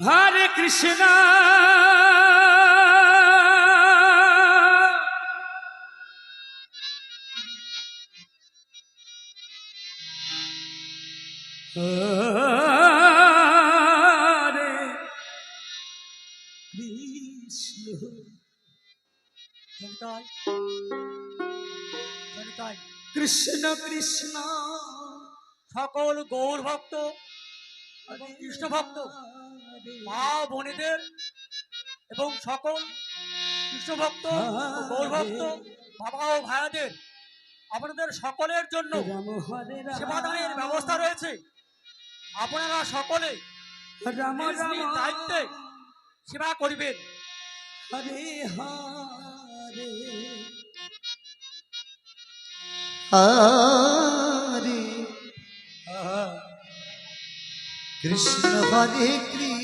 হরে কৃষ্ণ। কৃষ্ণ। কৃষ্ণ কৃষ্ণ। সকল গৌর ভক্ত এবং কৃষ্ণ ভক্ত মা বোনেদের এবং সকল কৃষ্ণভক্ত গৌরভক্ত বাবা ও ভাইদের আপনাদের সকলের জন্য সেবাদানের ব্যবস্থা রয়েছে। আপনারা সকলে দায়িত্বে সেবা করিবেন। কৃষ্ণ হরে কৃষ্ণ।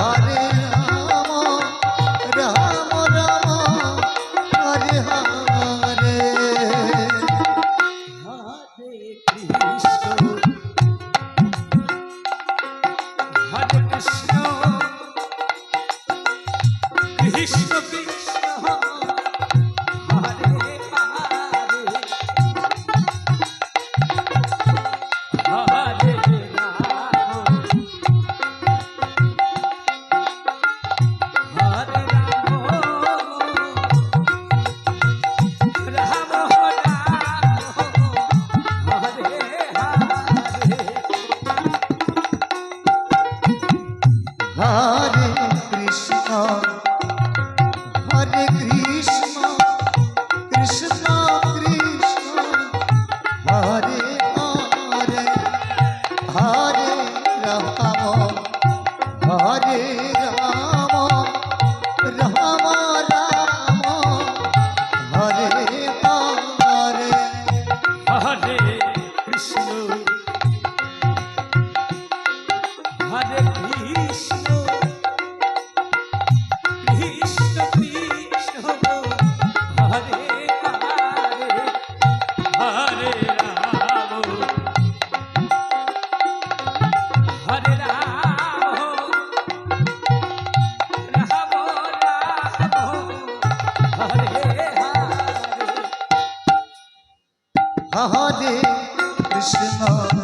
হরে हरे राम हरे राम হরে কৃষ্ণ।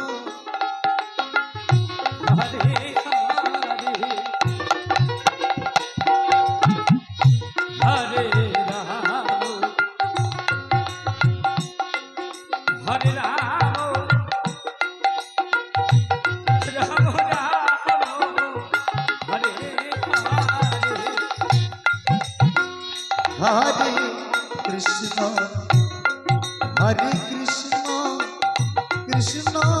Krishna.